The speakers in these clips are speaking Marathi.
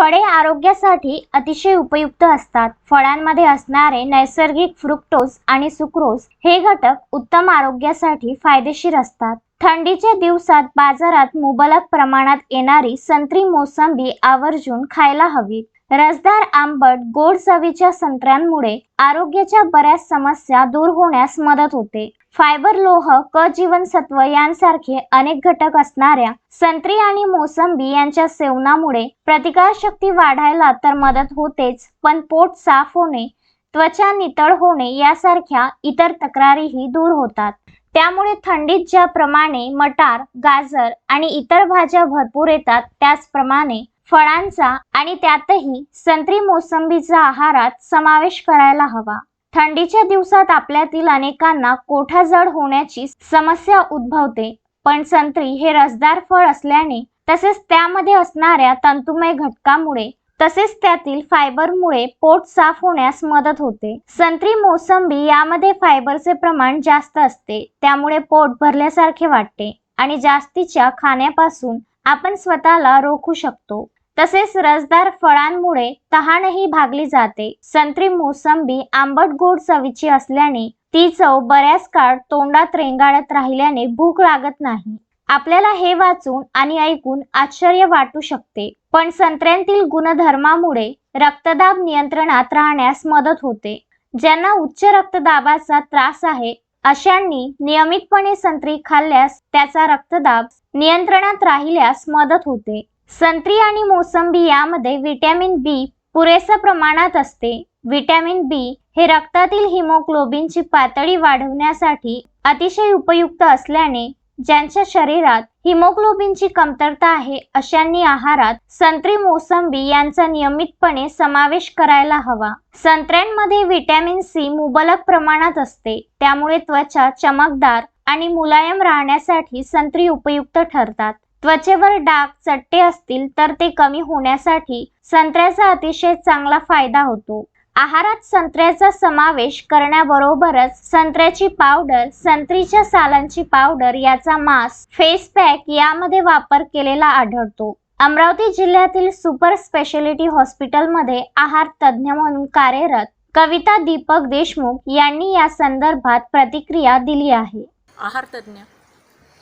फळे आरोग्यासाठी अतिशय उपयुक्त असतात. फळांमध्ये असणारे नैसर्गिक फ्रुक्टोज आणि सुक्रोज हे घटक उत्तम आरोग्यासाठी फायदेशीर असतात. थंडीच्या दिवसात बाजारात मुबलक प्रमाणात येणारी संत्री मोसंबी आवर्जून खायला हवी. रसदार आंबट गोड चवीच्या संत्र्यांमुळे आरोग्याच्या बऱ्याच समस्या दूर होण्यास मदत होते. फायबर लोह क जीवनसत्व यांसारखे अनेक घटक असणाऱ्या संत्री आणि मोसंबी यांच्या सेवनामुळे प्रतिकारशक्ती वाढायला तर मदत होतेच पण पोट साफ होणे त्वचा नितळ होणे यासारख्या इतर तक्रारीही दूर होतात. त्यामुळे थंडीत ज्याप्रमाणे मटार गाजर आणि इतर भाज्या भरपूर येतात त्याचप्रमाणे फळांचा आणि त्यातही संत्री मोसंबीचा आहारात समावेश करायला हवा. थंडीच्या दिवसात आपल्यातील अनेकांना कोठा जड होण्याची समस्या उद्भवते पण संत्री हे रसदार फळ असल्याने तसेच त्यामध्ये असणाऱ्या तंतुमय घटकामुळे तसेच त्यातील फायबरमुळे पोट साफ होण्यास मदत होते. संत्री मोसंबी यामध्ये फायबरचे प्रमाण जास्त असते त्यामुळे पोट भरल्यासारखे वाटते आणि जास्तीच्या खाण्यापासून आपण स्वतःला रोखू शकतो. तसेच रसदार फळांमुळे तहानही भागली जाते. संत्री मोसंबी आंबट गोड चवीची असल्याने ती चव बऱ्याच काळ तोंडात रेंगाळत राहिल्याने भूक लागत नाही. आपल्याला हे वाचून आणि ऐकून आश्चर्य वाटू शकते. पण संत्र्यांतील गुणधर्मामुळे रक्तदाब नियंत्रणात राहण्यास मदत होते. ज्यांना उच्च रक्तदाबाचा त्रास आहे अशांनी नियमितपणे संत्री खाल्ल्यास त्याचा रक्तदाब नियंत्रणात राहिल्यास मदत होते. संत्री आणि मोसंबी यामध्ये व्हिटॅमिन बी पुरेसा प्रमाणात असते. व्हिटॅमिन बी हे रक्तातील हिमोग्लोबिनची पातळी वाढवण्यासाठी अतिशय उपयुक्त असल्याने ज्यांच्या शरीरात हिमोग्लोबिनची कमतरता आहे अशांनी आहारात संत्री मोसंबी यांचा नियमितपणे समावेश करायला हवा. संत्र्यांमध्ये व्हिटॅमिन सी मुबलक प्रमाणात असते. त्यामुळे त्वचा चमकदार आणि मुलायम राहण्यासाठी संत्री उपयुक्त ठरतात. त्वचेवर डाग चट्टे असतील तर ते कमी होण्यासाठी संत्र्याचा अतिशय चांगला फायदा होतो. आहारात संत्र्याचा समावेश करण्याबरोबरच संत्र्याची पावडर संत्रीच्या सालांची पावडर याचा मास फेस पॅक यामध्ये वापर केलेला आढळतो. अमरावती जिल्ह्यातील सुपर स्पेशालिटी हॉस्पिटलमध्ये आहार तज्ज्ञ म्हणून कार्यरत कविता दीपक देशमुख यांनी या संदर्भात प्रतिक्रिया दिली आहे. आहार तज्ज्ञ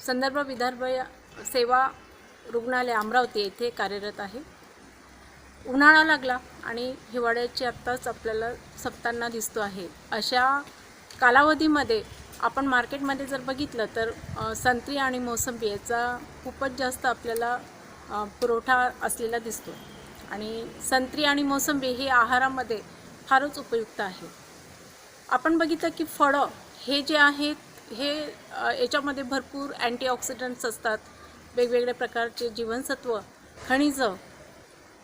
संदर्भ विदर्भ सेवा रुग्णालय अमरावती येथे कार्यरत आहे. उन्हाळा लागला आणि हिवाळ्याची आत्ताच आपल्याला सप्तांना दिसतो आहे. अशा कालावधीमध्ये आपण मार्केटमध्ये जर बघितलं तर संत्री आणि मोसंबी याचा खूपच जास्त आपल्याला पुरवठा असलेला दिसतो. आणि संत्री आणि मोसंबी हे आहारामध्ये फारच उपयुक्त आहे. आपण बघितलं की फळं हे जे आहेत हे याच्यामध्ये भरपूर अँटीऑक्सिडंट्स असतात. वेगवेगळ्या प्रकारचे जीवनसत्व खनिजं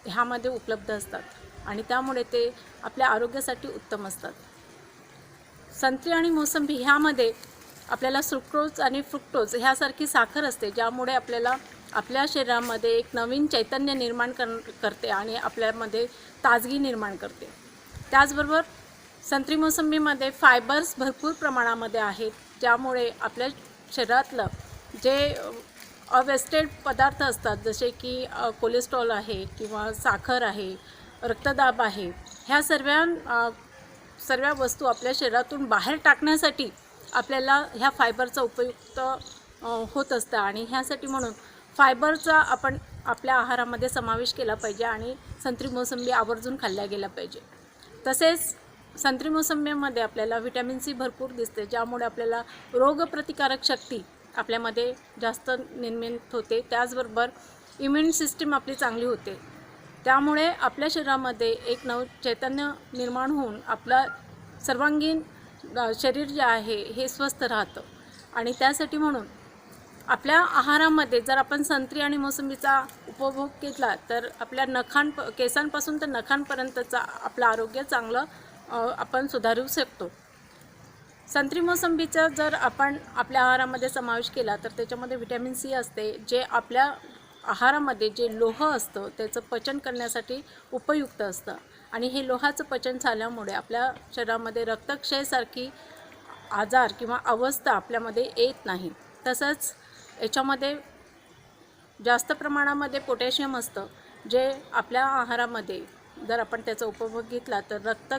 ह्यामध्ये उपलब्ध असतात. आणि त्यामुळे ते आपल्या आरोग्यासाठी उत्तम असतात. संत्री आणि मोसंबी ह्यामध्ये आपल्याला सुक्रोज आणि फ्रुक्टोज ह्यासारखी साखर असते ज्यामुळे आपल्याला आपल्या शरीरामध्ये एक नवीन चैतन्य निर्माण कर करते आणि आपल्यामध्ये ताजगी निर्माण करते. त्याचबरोबर संत्री मोसंबीमध्ये फायबर्स भरपूर प्रमाणामध्ये आहेत ज्यामुळे आपल्या शरीरातलं जे अवेस्टेड पदार्थ असतात जसे की कोलेस्ट्रॉल आहे किंवा साखर आहे रक्तदाब आहे ह्या सर्व सर्व वस्तू आपल्या शरीरातून बाहेर टाकण्यासाठी आपल्याला ह्या फायबरचा उपयुक्त होत असतं आणि ह्यासाठी म्हणून फायबरचा आपण आपल्या आहारामध्ये समावेश केला पाहिजे आणि संत्री मोसंबी आवर्जून खाल्ल्या गेल्या पाहिजे. तसेच संत्री मोसंबीमध्ये आपल्याला व्हिटॅमिन सी भरपूर दिसते ज्यामुळे आपल्याला रोगप्रतिकारक शक्ती आपल्यामध्ये जास्त निर्मित होते. त्याचबरोबर इम्युन सिस्टीम आपली चांगली होते. त्यामुळे आपल्या शरीरामध्ये एक नव चैतन्य निर्माण होऊन आपला सर्वांगीण शरीर जे आहे हे स्वस्थ राहतं. आणि त्यासाठी म्हणून आपल्या आहारामध्ये जर आपण संत्री आणि मोसंबीचा उपभोग घेतला तर आपल्या नखां केसांपासून तर नखांपर्यंतचा आपलं आरोग्य चांगलं आपण सुधारू शकतो. संत्री मोसंबीचा जर आपण आपल्या आहारामध्ये समावेश केला तर त्याच्यामध्ये व्हिटॅमिन सी असते जे आपल्या आहारामध्ये जे लोह असतं त्याचं पचन करण्यासाठी उपयुक्त असतं. आणि हे लोहाचं पचन झाल्यामुळे आपल्या शरीरामध्ये रक्तक्षयसारखी आजार किंवा अवस्था आपल्यामध्ये येत नाही. तसंच याच्यामध्ये जास्त प्रमाणामध्ये पोटॅशियम असतं जे आपल्या आहारामध्ये जर आपण त्याचा उपभोग घेतला तर रक्त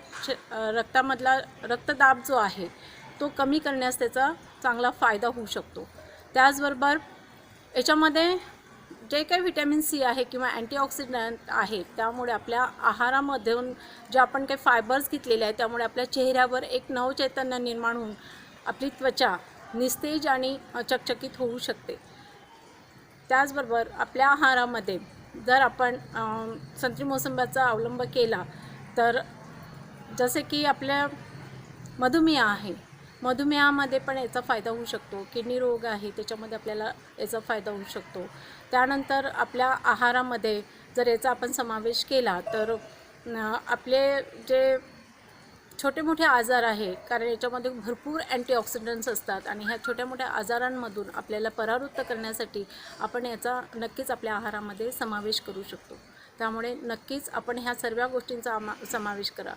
रक्तामधला रक्तदाब जो आहे तो कमी करण्यास त्याचा चांगला फायदा होऊ शकतो. त्याचबरोबर याच्यामध्ये जे काही व्हिटॅमिन सी आहे किंवा अँटीऑक्सिडंट आहे त्यामुळे आपल्या आहारामधून जे आपण काही फायबर्स घेतलेले आहेत त्यामुळे आपल्या चेहऱ्यावर एक नवचैतन्य निर्माण होऊन आपली त्वचा निस्तेज आणि चकचकीत होऊ शकते. त्याचबरोबर आपल्या आहारामध्ये जर आपण संत्री मोसंब्याचा अवलंब केला तर जसे की आपल्या मधुमेह आहे. मधुमेहामध्ये पण याचा फायदा होऊ शकतो. किडनी रोग आहे त्याच्यामध्ये आपल्याला याचा फायदा होऊ शकतो. त्यानंतर आपल्या आहारामध्ये जर याचा आपण समावेश केला तर आपले जे छोटे मोठे आजार आहे. कारण याच्यामध्ये भरपूर अँटीऑक्सिडंट्स असतात आणि ह्या छोट्या मोठ्या आजारांमधून आपल्याला परावृत्त करण्यासाठी आपण याचा नक्कीच आपल्या आहारामध्ये समावेश करू शकतो. त्यामुळे नक्कीच आपण ह्या सर्व गोष्टींचा आमा समावेश करा.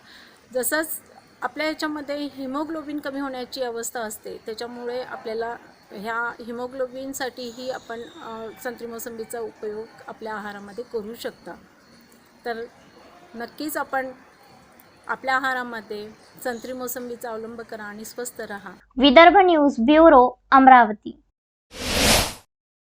जसंच आपल्या याच्यामध्ये हिमोग्लोबिन कमी होण्याची अवस्था असते त्याच्यामुळे आपल्याला ह्या हिमोग्लोबिनसाठीही आपण संत्री मोसंबीचा उपयोग आपल्या आहारामध्ये करू शकता. तर नक्कीच आपण आपल्या आहारामध्ये संत्री मोसंबीचा अवलंब करा आणि स्वस्त राहा. Vidarbha news bureau Amravati.